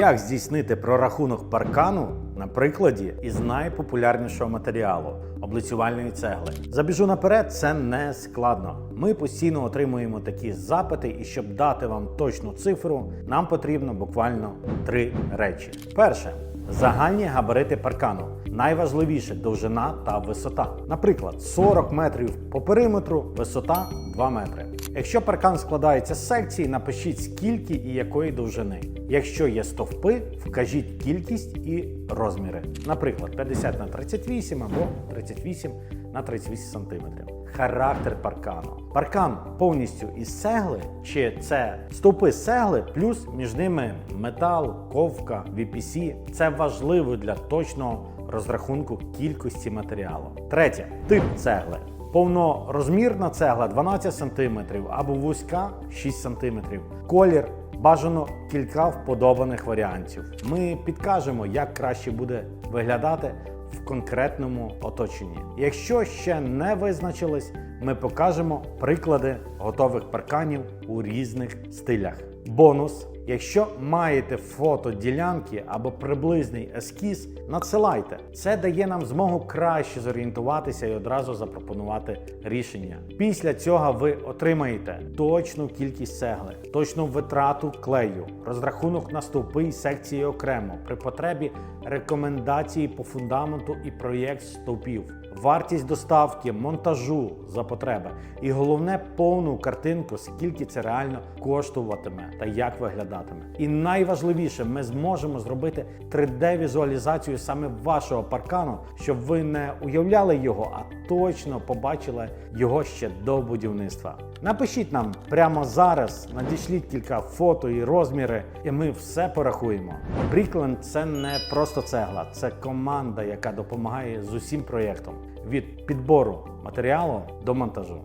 Як здійснити прорахунок паркану на прикладі із найпопулярнішого матеріалу облицювальної цегли? Забіжу наперед, це не складно. Ми постійно отримуємо такі запити, і щоб дати вам точну цифру, нам потрібно буквально три речі. Перше. Загальні габарити паркану. Найважливіше довжина та висота. Наприклад, 40 метрів по периметру, висота 2 метри. Якщо паркан складається з секцій, напишіть скільки і якої довжини. Якщо є стовпи, вкажіть кількість і розміри. Наприклад, 50 на 38 або 38 на 38 см. Характер паркану. Паркан повністю із цегли, чи це стовпи з цегли, плюс між ними метал, ковка, VPC. Це важливо для точного розрахунку кількості матеріалу. Третє тип цегли. Повнорозмірна цегла 12 см або вузька 6 см. Колір бажано кілька вподобаних варіантів. Ми підкажемо, як краще буде виглядати в конкретному оточенні. Якщо ще не визначились, ми покажемо приклади готових парканів у різних стилях. Бонус. Якщо маєте фото ділянки або приблизний ескіз, надсилайте. Це дає нам змогу краще зорієнтуватися і одразу запропонувати рішення. Після цього ви отримаєте точну кількість цегли, точну витрату клею, розрахунок на стовпи і секції окремо, при потребі рекомендації по фундаменту і проєкт стовпів, вартість доставки, монтажу за потреби, і головне повну картинку, скільки це реально коштуватиме та як виглядатиме. І найважливіше, ми зможемо зробити 3D-візуалізацію саме вашого паркану, щоб ви не уявляли його, а точно побачили його ще до будівництва. Напишіть нам прямо зараз, надішліть кілька фото і розміри, і ми все порахуємо. Брікленд це не просто цегла, це команда, яка допомагає з усім проєктом від підбору матеріалу до монтажу.